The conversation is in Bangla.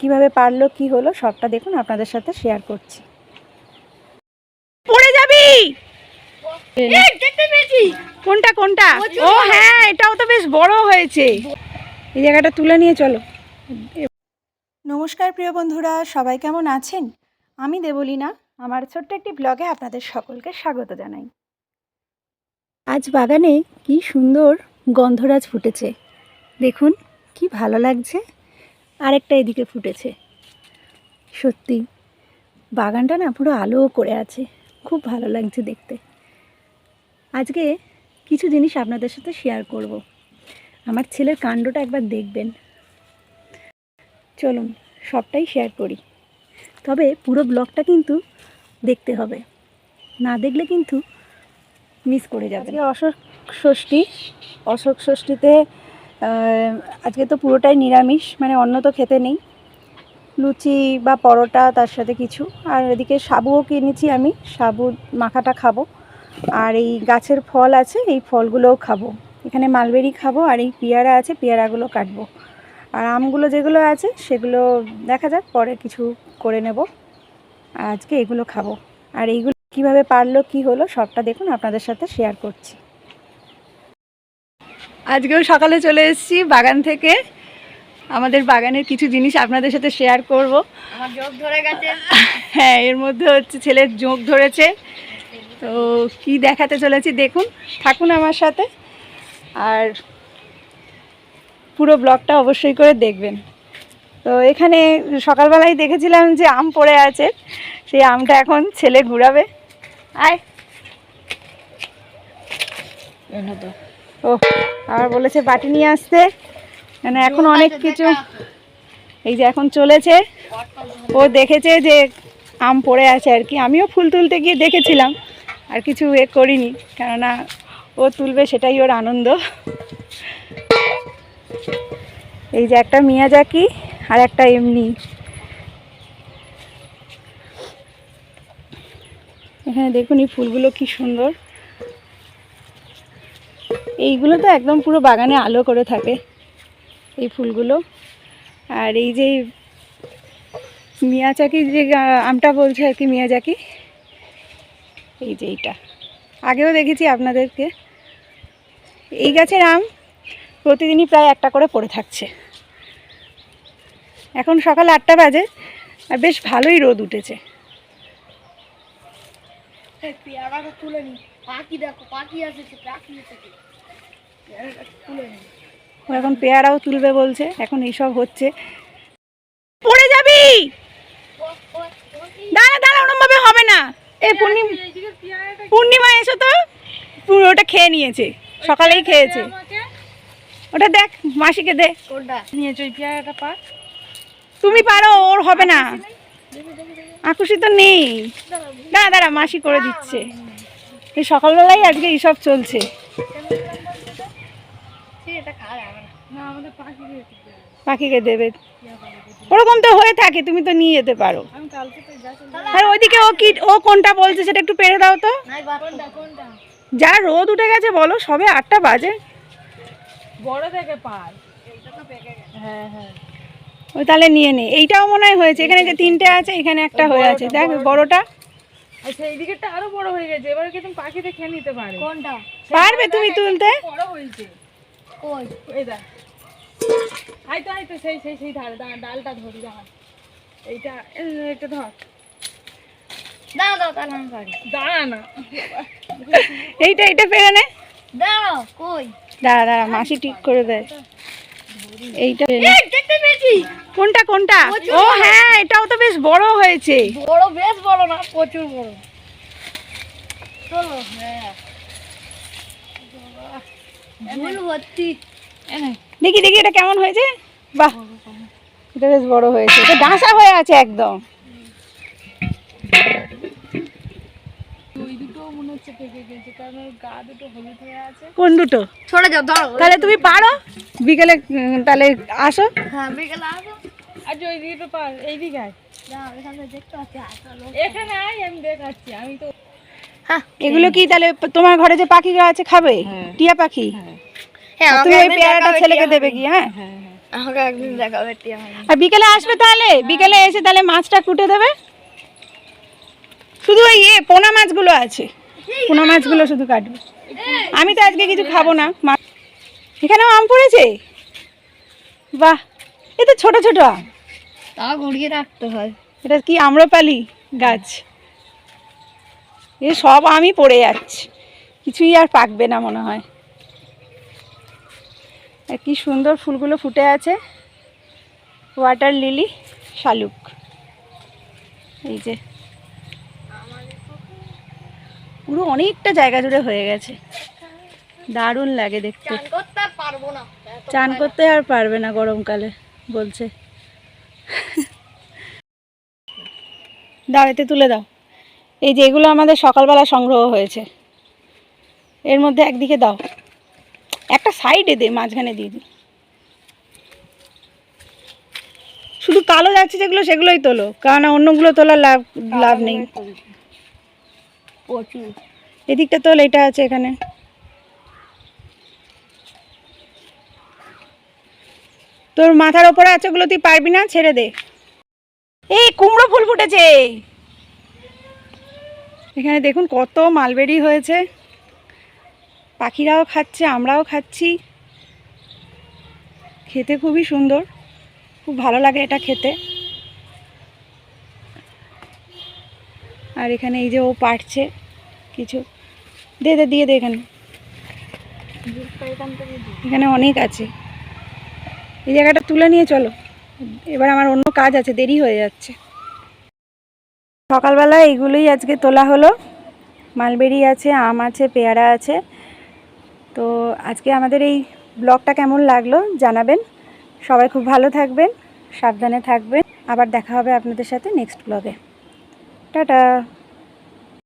কীভাবে পারল কি হলো সবটা দেখুন আপনাদের সাথে শেয়ার করছি। পড়ে যাবি? কোনটা কোনটা? ও হ্যাঁ এটাও তো বেশ বড় হয়েছে। এই জায়গাটা তুলে নিয়ে চলো। নমস্কার প্রিয় বন্ধুরা সবাই কেমন আছেন? আমি দেবলীনা আমার ছোট্ট একটি ব্লগে আপনাদের সকলকে স্বাগত জানাই। আজ বাগানে কি সুন্দর গন্ধরাজ ফুটেছে। দেখুন কি ভালো লাগছে। আরেকটা এদিকে ফুটেছে। সত্যি, বাগানটা না পুরো আলো করে আছে। খুব ভালো লাগছে দেখতে। আজকে কিছু জিনিস আপনাদের সাথে শেয়ার করব। আমার ছেলের কাণ্ডটা একবার দেখবেন। চলুন, সবটাই শেয়ার করি। তবে পুরো ব্লগটা কিন্তু দেখতে হবে। না দেখলে কিন্তু মিস করে যাবে অশোক ষষ্ঠী। অশোক ষষ্ঠীতে আজকে তো পুরোটাই নিরামিষ মানে অন্য তো খেতে নেই। লুচি বা পরোটা তার সাথে কিছু। আর এদিকে সাবুও কিনেছি আমি, সাবু মাখাটা খাব। আর এই গাছের ফল আছে, এই ফলগুলোও খাব। এখানে মালবেরি খাব আর এই পেয়ারা আছে, পেয়ারাগুলো কাটবো। আর আমগুলো যেগুলো আছে, সেগুলো দেখা যাক, পরে কিছু করে নেব। আজকে এগুলো খাব। আর এইগুলো কীভাবে পারল, কি হলো, সবটা দেখুন, আপনাদের সাথে শেয়ার করছি। আজকেও সকালে চলে এসেছি বাগান থেকে। আমাদের বাগানের কিছু জিনিস আপনাদের সাথে শেয়ার করব। আমার ধরে গেছে। হ্যাঁ এর মধ্যে হচ্ছে ছেলের জোঁক ধরেছে। তো কি দেখাতে চলেছি দেখুন থাকুন আমার সাথে। আর পুরো ব্লগটা অবশ্যই করে দেখবেন। তো এখানে সকালবেলায় দেখেছিলাম যে আম পড়ে আছে সেই আমটা এখন ছেলে ঘুরাবে। আয়। ও আর বলেছে বাটি নিয়ে আসতে। মানে এখন অনেক কিছু। এই যে এখন চলেছে। ও দেখেছে যে আম পড়ে আছে আর কি। আমিও ফুল তুলতে গিয়ে দেখেছিলাম, আর কিছু এ করিনি। কেননা ও তুলবে সেটাই ওর আনন্দ। এই যে একটা মিয়াজাকি আর একটা এমনি। এখানে দেখুন এই ফুলগুলো কি সুন্দর। এইগুলো তো একদম পুরো বাগানে আলো করে থাকে, এই ফুলগুলো। আর এই যে মিয়াজাকি যে আমটা বলছে আর কি মিয়াজাকি এই যে এইটা। আগেও দেখেছি আপনাদেরকে। এই গাছের আম প্রতিদিনই প্রায় একটা করে পড়ে থাকছে। এখন সকাল আটটা বাজে, আর বেশ ভালোই রোদ উঠেছে। তুলে নি। পাখি দেখো, পাখি পাখি এসেছে পেয়ারাটা তুলে নি ও এখন পেয়ারাও তুলবে বলছে এখন এইসব হচ্ছে। পড়ে যাবি? দাঁড়া দাঁড়া ওরম ভাবে হবে না। এ পূর্ণিমা পূর্ণিমা এসো তো। ওটা খেয়ে নিয়েছে সকালেই খেয়েছে। ওটা দেখ মাসিকে দে। নিয়েছো ওই পেয়ারাটা পা। তুমি পারো ওর হবে না। আকুশি তো নেই। দাঁড়া দাঁড়া মাসি করে দিচ্ছে। এই সকালবেলায় আজকে এইসব চলছে। পাখিকে দেবে। ওরকম তো হয়ে থাকে তুমি তো নিয়ে যেতে পারো। আমি কালকে তো যাচ্ছি আর ওইদিকে ও কি ও কোনটা বলছে সেটা একটু পেরে দাও তো। যা রোদ উঠে গেছে বলো সবে আটটা বাজে। বড় থেকে পার। এইটা তো পেকে গেছে। হ্যাঁ হ্যাঁ। ওই তাহলে নিয়ে নে। এইটাও মনে হয় হয়েছে। এখানে যে তিনটে আছে এখানে একটা হয়ে আছে। দেখ বড়টা। আচ্ছা এই দিকেরটা আরও বড় হয়ে গেছে। এবার কি তুমি পাখিতে খেয়ে নিতে পারে। কোনটা? পারবে তুমি তুলতে? বড় হয়েছে। কই এই দেখ। আই তো আই তো সেই সেই সেই ধারে ডালটা ধরি দাঁড়া এইটা এটা ধর। দাও দাও তাহলে আমি পারি দাঁড়া না। এইটা এইটা পেরে নে। দাও কই? দাঁড়া দাঁড়া মাসি ঠিক করে দেয়। এইটা কোনটা কোনটা? ও হ্যাঁ এটাও তো বেশ বড় হয়েছে। বড় বেশ বড় না প্রচুর বড়। চলো হ্যাঁ। দেখি দেখি এটা কেমন হয়েছে? বাহ এটা বেশ বড় হয়েছে। এটা ডাঁসা হয়ে আছে একদম। মনে হয়ে কোন দুটো? সরে যাও ধরো। তাহলে তুমি পারো? বিকেলে তাহলে আসো। হ্যাঁ বিকেলে আসো। আর যে ওই দিকে তো পার এই দিকে আয়। যাও এখান থেকে দেখতে পাচ্ছি এখানে আমি দেখাচ্ছি আমি তো এগুলো কি তাহলে তোমার ঘরে যে পাখিগুলো আছে খাবে? টিয়া পাখি? হ্যাঁ। তুমি ওই পেয়ারাটা ছেলেকে দেবে কি হ্যাঁ। আমাকে একদিন দেখাবে টিয়া আর বিকেলে আসবে তাহলে? বিকেলে এসে তাহলে মাছটা কুটে দেবে? শুধু ওই ইয়ে পোনা মাছগুলো আছে। পোনা মাছগুলো শুধু কাটবে। আমি তো আজকে কিছু খাব না। এখানেও আম পড়েছে? বাহ এ তো ছোট ছোট আম। তা ঘুরিয়ে রাখতে হয়। এটা কি আম্রপালি গাছ? এ সব আমি পড়ে যাচ্ছে। কিছুই আর পাকবে না মনে হয়। কি সুন্দর ফুলগুলো ফুটে আছে। ওয়াটার লিলি শালুক। এই যে। পুরো অনেকটা জায়গা জুড়ে হয়ে গেছে। দারুণ লাগে দেখতে। চান করতে আর পারবে না গরমকালে বলছে। দাঁড়াতে তুলে দাও। এই যে এগুলো আমাদের সকালবেলা সংগ্রহ হয়েছে। এর মধ্যে একদিকে দাও। একটা সাইডে দে, মাঝখানে দিয়ে দি। শুধু কালো যাচ্ছে যেগুলো, সেগুলোই তোলো। কারণ অন্যগুলো তোলার লাভ লাভ নেই। এদিকটা তোল, এটা আছে এখানে। তোর মাথার ওপরে আছে ওগুলো, তুই পারবি না, ছেড়ে দে। এই কুমড়ো ফুল ফুটেছে। এখানে দেখুন কত মালবেরি হয়েছে। পাখিরাও খাচ্ছে, আমরাও খাচ্ছি। খেতে খুবই সুন্দর। খুব ভালো লাগে এটা খেতে। আর এখানে এই যে ও পাটছে কিছু। দে দে, দিয়ে দে এখানে। এখানে অনেক আছে। এই জায়গাটা তুলে নিয়ে চলো। এবার আমার অন্য কাজ আছে, দেরি হয়ে যাচ্ছে। সকালবেলা এইগুলোই আজকে তোলা হলো। মালবেরি আছে, আম আছে, পেয়ারা আছে। তো আজকে আমাদের এই ব্লগটা কেমন লাগল জানাবেন। সবাই খুব ভালো থাকবেন, সাবধানে থাকবেন। আবার দেখা হবে আপনাদের সাথে নেক্সট ব্লগে। টাটা!